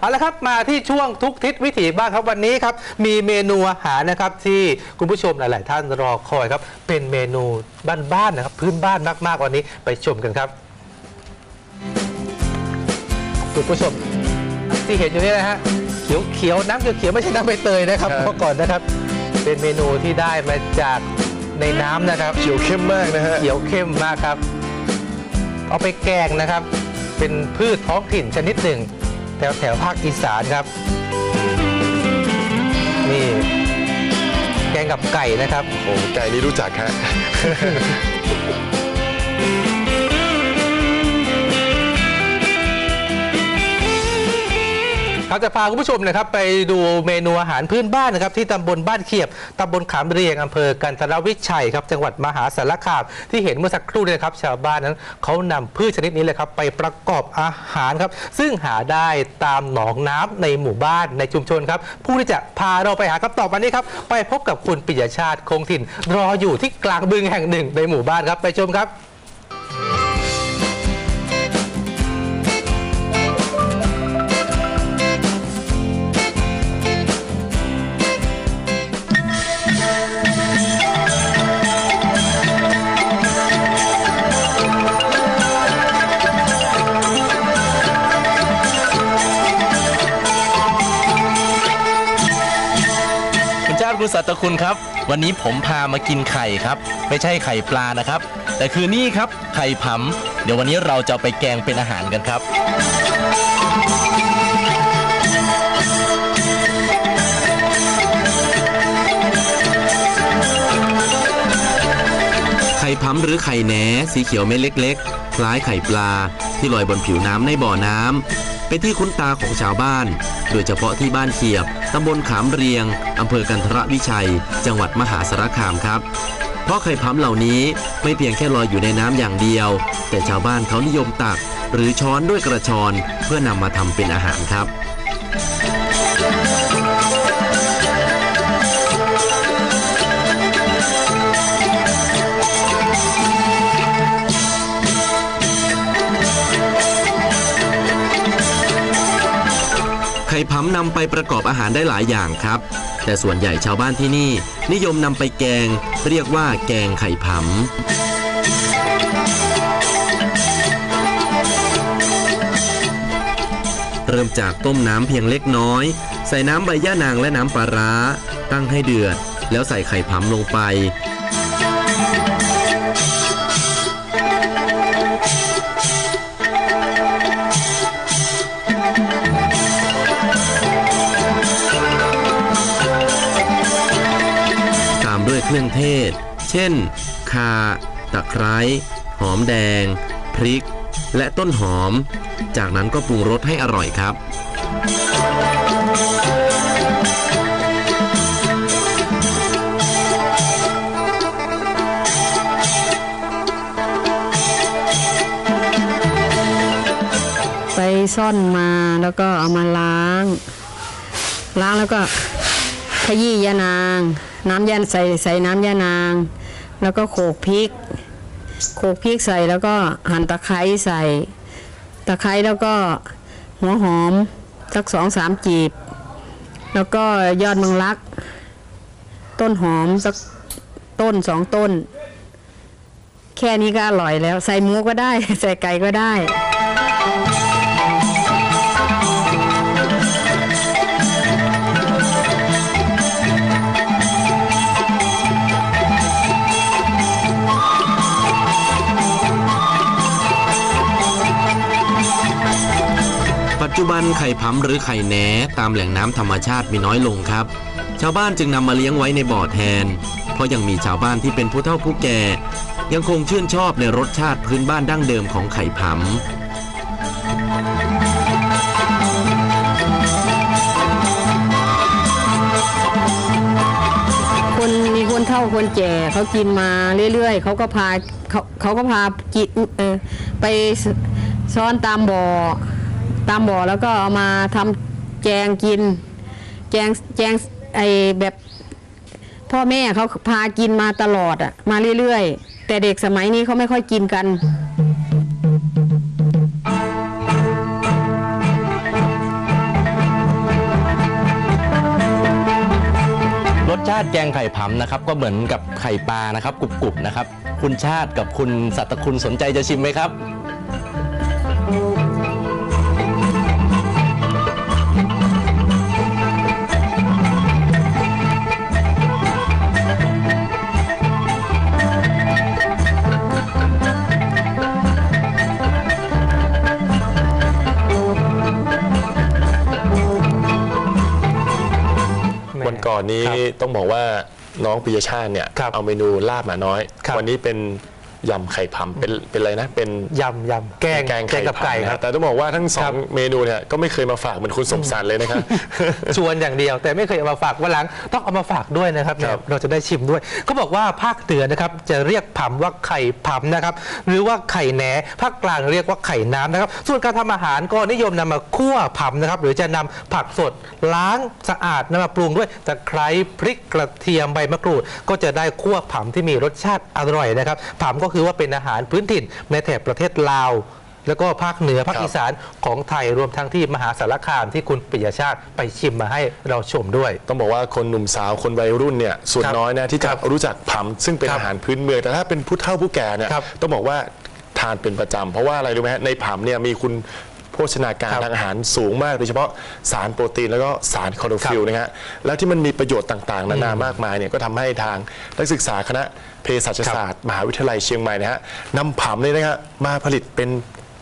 เอาละครับมาที่ช่วงทุกทิศวิถีบ้างครับวันนี้ครับมีเมนูอาหารนะครับที่คุณผู้ชมหลาย ๆ ท่านรอคอยครับเป็นเมนูบ้าน ๆ นะครับ พื้นบ้านมาก ๆ วันนี้ไปชมกันครับ คุณผู้ชมที่เห็นอยู่นี่นะฮะเขียวเขียวๆน้ำเขียวๆไม่ใช่น้ำใบเตยนะครับครับ เมื่อก่อนนะครับ เป็นเมนูที่ได้มาจากในน้ำนะครับ เขียวเข้มมากนะฮะ เขียวเข้มมากครับ เอาไปแกงนะครับ เป็นพืชท้องถิ่นชนิดหนึ่ง แถวแถวภาคอีสานครับ นี่แกงกับไก่นะครับ โอ้ไก่นี่รู้จักฮะ เราจะพาคุณผู้ชมนะครับไปดูเมนูอาหารพื้นบ้านนะครับที่ตำบลบ้านเขียบตำบลขามเรียงอำเภอกันทรวิชัยครับจังหวัดมหาสารคามที่เห็นเมื่อสักครู่นี้นะครับชาวบ้านนั้นเขานำพืชชนิดนี้เลยครับไปประกอบอาหารครับซึ่งหาได้ตามหนองน้ำในหมู่บ้านในชุมชนครับผู้ที่จะพาเราไปหาคำตอบวันนี้ครับไปพบกับคุณปิยชาติคงถิ่น รออยู่ที่กลางบึงแห่งหนึ่งในหมู่บ้านครับไปชมครับ คุณสัตคุณครับ วันนี้ผมพามากินไข่ครับ ไม่ใช่ไข่ปลานะครับ แต่คือนี่ครับไข่ผำเดี๋ยววันนี้เราจะไปแกงเป็นอาหารกันครับไข่ผำหรือไข่แหนสีเขียวเม็ดเล็ก ๆ คล้ายไข่ปลา ที่ลอยบนผิวน้ำในบ่อน้ำเป็นที่คุ้นตาของชาวบ้าน โดยเฉพาะที่บ้านเขียบตำบลขามเรียงอำเภอกันทรวิชัย จังหวัดมหาสารคามครับ เพราะไข่พัมเหล่านี้ไม่เพียงแค่ลอยอยู่ในน้ำอย่างเดียว แต่ชาวบ้านเขานิยมตัก หรือช้อนด้วยกระชอนเพื่อนำมาทำเป็นอาหารครับ ข่ผำนำไปประกอบอาหารได้หลายอย่างครับ แต่ส่วนใหญ่ชาวบ้านที่นี่ นิยมนำไปแกง เรียกว่าแกงไข่ผำเริ่มจากต้มน้ำเพียงเล็กน้อย ใส่น้ำใบย่านางและน้ำปลาร้า ตั้งให้เดือด แล้วใส่ไข่ผำลงไป เครื่องเทศ เช่นข่าตะไคร้หอมแดง พริก และต้นหอม จากนั้นก็ปรุงรสให้อร่อยครับ ไปซ่อนมาแล้วก็เอามาล้าง ล้างแล้วก็ ขยี้ยานาง น้ำยาใส่ใส่น้ำยานาง แล้วก็โขกพริก โขกพริกใส่แล้วก็หั่นตะไคร้ใส่ ตะไคร้แล้วก็หัวหอมสักสองสามจีบ แล้วก็ยอดมังลัก ต้นหอมสักต้นสองต้น แค่นี้ก็อร่อยแล้ว ใส่หมูก็ได้ ใส่ไก่ก็ได้ จจุบันไข่ผำหรือไข่แหนตามแหล่งน้ำธรรมชาติมีน้อยลงครับ ชาวบ้านจึงนำมาเลี้ยงไว้ในบ่อแทน เพราะยังมีชาวบ้านที่เป็นผู้เฒ่าผู้แก่ ยังคงชื่นชอบในรสชาติพื้นบ้านดั้งเดิมของไข่ผำคนมีคนเฒ่าคนแก่เขากินมาเรื่อยๆเขาก็พาเขาเขาก็พากินเออไปซ้อนตามบ่อ ตามบ่อแล้วก็เอามาทำแกงกิน แกงแกงไอแบบพ่อแม่เขาพากินมาตลอดอะมาเรื่อยๆ แต่เด็กสมัยนี้เขาไม่ค่อยกินกันรสชาติแกงไข่ผำนะครับ ก็เหมือนกับไข่ปลานะครับกรุบๆนะครับ คุณชาติกับคุณสัตคุณสนใจจะชิมไหมครับ ก่อนนี้ครับต้องบอกว่าน้องปิยชาติเนี่ยครับเอาเมนูลาบหมาน้อยครับวันนี้เป็น ยำไข่ผำเป็นเป็นอะไรนะเป็นยำยำแกงแกงแกไข่งกับผำไก่นะคฮะรับแต่ต้องบอกว่าทั้งสอครังบเมนูเนี่ยก็ไม่เคยมาฝากเหมือนคุณสมสารเลยนะครับชวนอย่างเดียว แต่ไม่เคยเอามาฝากวันหลังต้องเอามาฝากด้วยนะครับครับเนี่ยเราจะได้ชิมด้วยเขาบอกว่าภาคเหนือนะครับจะเรียกผำว่าไข่ผำนะครับหรือว่าไข่แหนภาคกลางเรียกว่าไข่น้ำนะครับ ส่วนการทำอาหารก็นิยมนำมาคั่วผำนะครับ หรือจะนำผักสดล้างสะอาดนำมาปรุงด้วยตะไคร้พริกกระเทียมใบมะกรูด ก็จะได้คั่วผำที่มีรสชาติอร่อยนะครับผำก็คือว่าเป็นอาหารพื้นถิ่นในแถบประเทศลาว แล้วก็ภาคเหนือภาคครับอีสานของไทยรวมทั้งที่มหาสารคามที่คุณปิยชาติไปชิมมาให้เราชมด้วย ต้องบอกว่าคนหนุ่มสาวคนวัยรุ่นเนี่ยส่วนครับน้อยนะที่จะครับรู้จักผำซึ่งเป็นครับอาหารพื้นเมืองแต่ถ้าเป็นผู้เฒ่าผู้แก่เนี่ยครับต้องบอกว่าทานเป็นประจำเพราะว่าอะไรรู้ไหมฮะในผำเนี่ยมีคุณ โภชนาการครับทางอาหารสูงมากโดยเฉพาะสารโปรตีนแล้วก็สารคลอโรฟิลนะฮะแล้วที่มันมีประโยชน์ต่างๆ นานามากมายเนี่ยก็ทำให้ทางนักศึกษาคณะเภสัชศาสตร์ มหาวิทยาลัยเชียงใหม่นะฮะนำผำเนี่ยนะฮะมาผลิตเป็น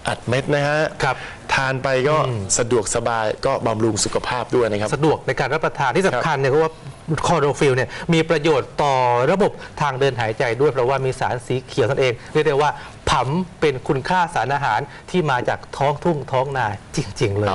อัดเม็ดนะฮะครับทานไปก็สะดวกสบายก็บำรุงสุขภาพด้วยนะครับ สะดวกในการรับประทานที่สำคัญเนี่ยเพราะว่าคอโรฟิลเนี่ยมีประโยชน์ต่อระบบทางเดินหายใจด้วยเพราะว่ามีสารสีเขียวนั่นเองเรียกได้ว่าผำเป็นคุณค่าสารอาหารที่มาจากท้องทุ่งท้องนาจริง ๆ เลย